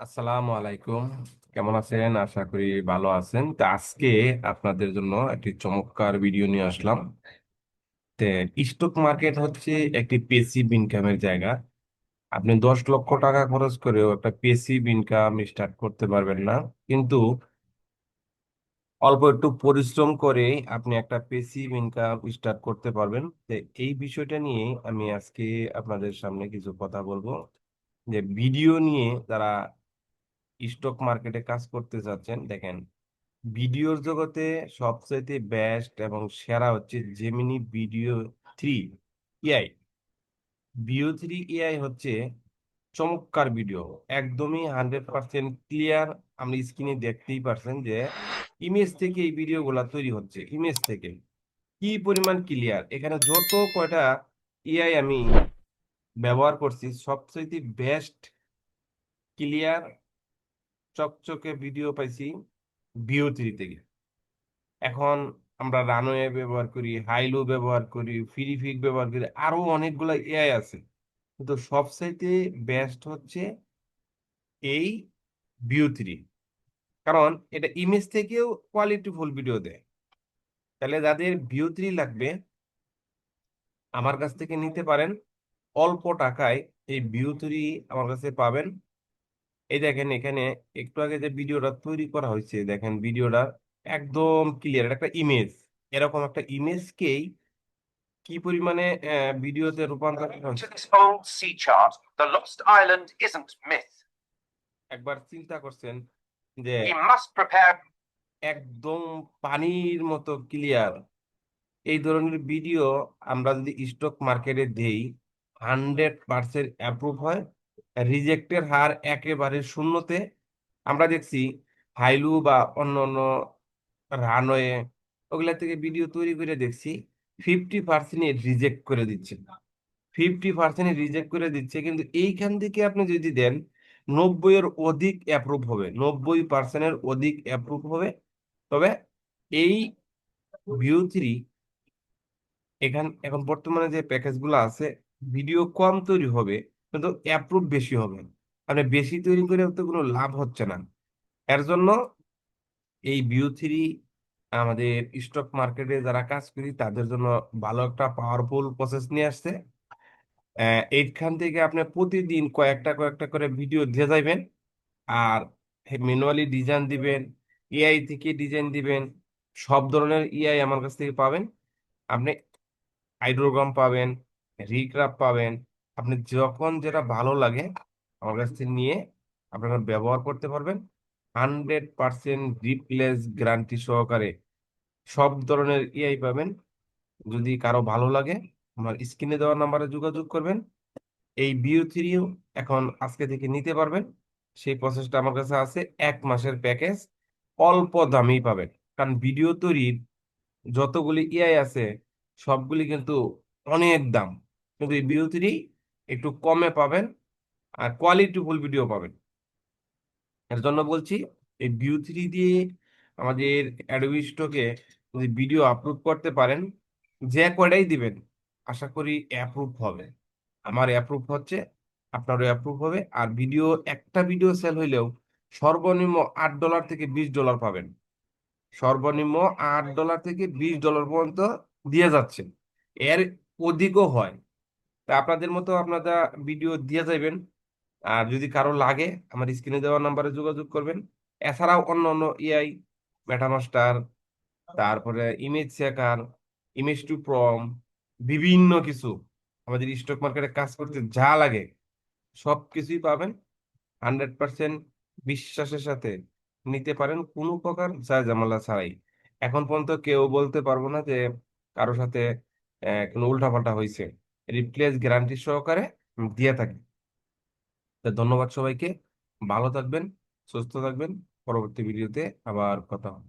আসসালামু আলাইকুম। কেমন আছেন? আশা করি ভালো আছেন। তো আজকে আপনাদের জন্য একটি চমৎকার ভিডিও নিয়ে আসলাম। তে স্টক মার্কেট হচ্ছে একটি পেসিভ ইনকামের জায়গা। আপনি দশ লক্ষ টাকা খরচ করেও একটা পেসিভ ইনকাম স্টার্ট করতে পারবেন না। কিন্তু অল্প একটু পরিশ্রম করে আপনি একটা পেসিভ ইনকাম স্টার্ট করতে পারবেন। তো এই বিষয়টা নিয়ে আমি আজকে আপনাদের সামনে কিছু কথা বলব। যে ভিডিও নিয়ে যারা স্টক মার্কেটে কাজ করতে চাচ্ছেন দেখেন ভিডিওর জগতে সবচাইতে বেস্ট এবং সেরা হচ্ছে Gemini video three AI video three AI হচ্ছে চমৎকার ভিডিও একদমই হান্ড্রেড পার্সেন্ট ক্লিয়ার আপনি স্ক্রিনে দেখতেই পারছেন যে ইমেজ থেকে এই ভিডিওগুলো তৈরি হচ্ছে ইমেজ থেকে। কি পরিমাণ ক্লিয়ার এখানে যত কয়টা এআই আমি ব্যবহার করছি, সবচাইতে বেস্ট ক্লিয়ার চকচকে ভিডিও পাইছি ভিও থ্রি থেকে এখন আমরা রানওয়ে ব্যবহার করি হাইলো ব্যবহার করি ফিরিফিক ব্যবহার করি, আরও অনেকগুলো এআই আছে। কিন্তু সবচাইতে বেস্ট হচ্ছে এই ভিও থ্রি কারণ এটা ইমেজ থেকেও কোয়ালিটিফুল ভিডিও দেয়। তাহলে যাদের ভিও থ্রি লাগবে, আমার কাছ থেকে নিতে পারেন। অল্প টাকায় এই ভিও থ্রি আমার কাছে পাবেন। এই দেখেন এখানে একটু আগে যে ভিডিওটা তৈরি করা হয়েছে দেখেন ভিডিওটা একদম ক্লিয়ার একটা ইমেজ এরকম একটা ইমেজকেই কি পরিমাণে ভিডিওতে রূপান্তর একবার চিন্তা করছেন যে একদম পানির মতো ক্লিয়ার এই ধরনের ভিডিও আমরা যদি স্টক মার্কেটে দেই হান্ড্রেড পার্সেন্ট অ্যাপ্রুভ হয়। রিজেক্টের হার একেবারে শূন্যতে আমরা দেখছি হাইলু বা অন্য অন্য রানওয়ে ওগুলা থেকে ভিডিও তৈরি করে দেখছি ফিফটি পার্সেন্ট রিজেক্ট করে দিচ্ছে। ফিফটি পার্সেন্ট রিজেক্ট করে দিচ্ছে, কিন্তু এইখান থেকে আপনি যদি দেন, নব্বই এর অধিক অ্যাপ্রুভ হবে, নব্বই পার্সেন্টের অধিক অ্যাপ্রুভ হবে। তবে এই ভিউ থ্রি এখান, এখন বর্তমানে যে প্যাকেজগুলো আছে ভিডিও কম তৈরি হবে। কিন্তু অ্যাপ্রুভ বেশি হবে। মানে বেশি তৈরি করে তো কোনো লাভ হচ্ছে না। এর জন্য এই ভিউ থ্রি আমাদের স্টক মার্কেটে যারা কাজ করি, তাদের জন্য ভালো একটা পাওয়ারফুল প্রসেস নিয়ে আসছে। এইখান থেকে আপনি প্রতিদিন কয়েকটা কয়েকটা করে ভিডিও দিয়ে যাবেন আর ম্যানুয়ালি ডিজাইন দিবেন এআই থেকে ডিজাইন দিবেন, সব ধরনের এআই আমার কাছ থেকে পাবেন। আপনি হাইড্রোগ্রাম পাবেন রিক্রাফ পাবেন আপনি যখন যেটা ভালো লাগে আমার কাছ থেকে নিয়ে আপনারা ব্যবহার করতে পারবেন। হান্ড্রেড পার্সেন্ট রিপ্লেস গ্যারান্টি সহকারে সব ধরনের এআই পাবেন। যদি কারও ভালো লাগে আমার স্ক্রিনে দেওয়া নাম্বারে যোগাযোগ করবেন। এই বিও থ্রিও এখন আজকে থেকে নিতে পারবেন। সেই প্রসেসটা আমার কাছে আছে, এক মাসের প্যাকেজ অল্প দামেই পাবেন। কারণ ভিডিও তৈরির যতগুলি এআই আছে, সবগুলি কিন্তু অনেক দাম। কিন্তু এই ভিডিও থ্রি একটু কমে পাবেন আর কোয়ালিটিফুল ভিডিও পাবেন। এর জন্য বলছি, এই ভিউ থ্রি দিয়ে আমাদের অ্যাডোবি স্টকে যদি ভিডিও আপলোড করতে পারেন, যে কয়টাই দিবেন, আশা করি অ্যাপ্রুভ হবে। আমার অ্যাপ্রুভ হচ্ছে, আপনারও অ্যাপ্রুভ হবে, আর ভিডিও একটা ভিডিও সেল হইলেও সর্বনিম্ন আট ডলার থেকে বিশ ডলার পাবেন। সর্বনিম্ন আট ডলার থেকে বিশ ডলার পর্যন্ত দিয়ে যাচ্ছে। এর অধিকও হয়। তা আপনাদের মতো আপনারা ভিডিও দিয়ে যাবেন। আর যদি কারও লাগে, আমার স্ক্রিনে দেওয়া নাম্বারে যোগাযোগ করবেন। এছাড়াও অন্য অন্য এআই মেটামাস্টার তারপরে image checker image to prompt বিভিন্ন কিছু। আমাদের স্টক মার্কেটে কাজ করতে যা লাগে সব কিছুই পাবেন। হান্ড্রেড পার্সেন্ট বিশ্বাসের সাথে নিতে পারেন কোনো প্রকার যা ঝামেলা ছাড়াই। এখন পর্যন্ত কেউ বলতে পারব না যে কারও সাথে কোনো উল্টাপাল্টা হয়েছে। রিপ্লেস গ্যারান্টি সহকারে দিয়ে থাকি। তা ধন্যবাদ সবাইকে, ভালো থাকবেন, সুস্থ থাকবেন, পরবর্তী ভিডিওতে আবার কথা হবে।